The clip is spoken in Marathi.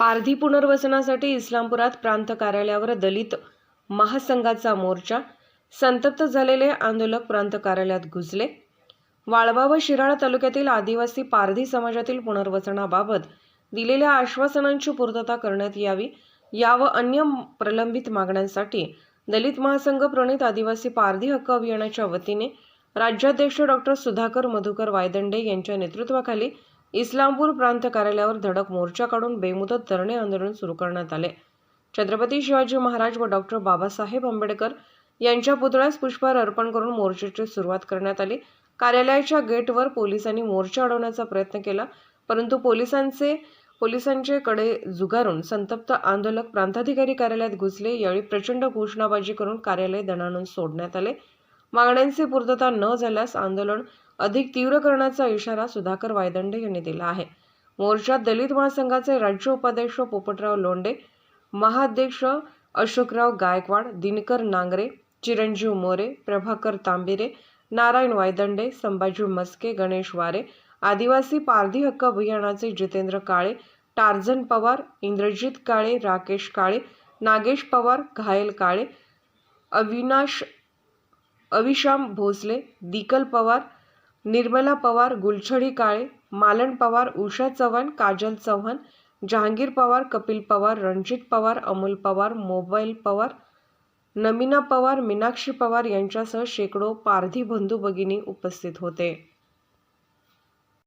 पारधी पुनर्वसनासाठी इस्लामपुरात प्रांत कार्यालयावर दलित महासंघाचा मोर्चा संतप्त झालेले आंदोलक प्रांत कार्यालयात घुसले. वाळवा व शिराळा तालुक्यातील आदिवासी पारधी समाजातील पुनर्वसनाबाबत दिलेल्या आश्वासनांची पूर्तता करण्यात यावी या व अन्य प्रलंबित मागण्यांसाठी दलित महासंघ प्रणित आदिवासी पारधी हक्क अभियानाच्या वतीने राज्याध्यक्ष डॉक्टर सुधाकर मधुकर वायदंडे यांच्या नेतृत्वाखाली इस्लामपूर प्रांत कार्यालयावर धडक मोर्चा काढून बेमुदत धरणे आंदोलन सुरू करण्यात आले. छत्रपती शिवाजी महाराज व डॉक्टर बाबासाहेब आंबेडकर यांच्या पुतळ्यास पुष्पहार अर्पण करून मोर्चाची सुरुवात करण्यात आली. कार्यालयाच्या गेटवर पोलिसांनी मोर्चा अडवण्याचा प्रयत्न केला परंतु पोलिसांचे पोलिसांचे कडे जुगारून संतप्त आंदोलक प्रांताधिकारी कार्यालयात घुसले. यावेळी प्रचंड घोषणाबाजी करून कार्यालय दणाणून सोडण्यात आले. मागण्यांची पूर्तता न झाल्यास आंदोलन अधिक तीव्र करण्याचा इशारा सुधाकर वायदंडे यांनी दिला आहे. मोर्चात दलित महासंघाचे राज्य उपाध्यक्ष पोपटराव लोंडे महाध्यक्ष अशोकराव गायकवाड दिनकर नांगरे चिरंजीव मोरे प्रभाकर तांबिरे नारायण वायदंडे संभाजी मस्के गणेश वारे आदिवासी पारधी हक्क अभियानाचे जितेंद्र काळे टार्झन पवार इंद्रजित काळे राकेश काळे नागेश पवार घायल काळे अविनाश अविशाम भोसले दिकल पवार निर्मला पवार गुलछडी काळे मालन पवार उषा चव्हाण काजल चव्हाण जहांगीर पवार कपिल पवार रणजित पवार अमोल पवार मोबाईल पवार नमिना पवार मीनाक्षी पवार यांच्यासह शेकडो पारधी बंधू भगिनी उपस्थित होते.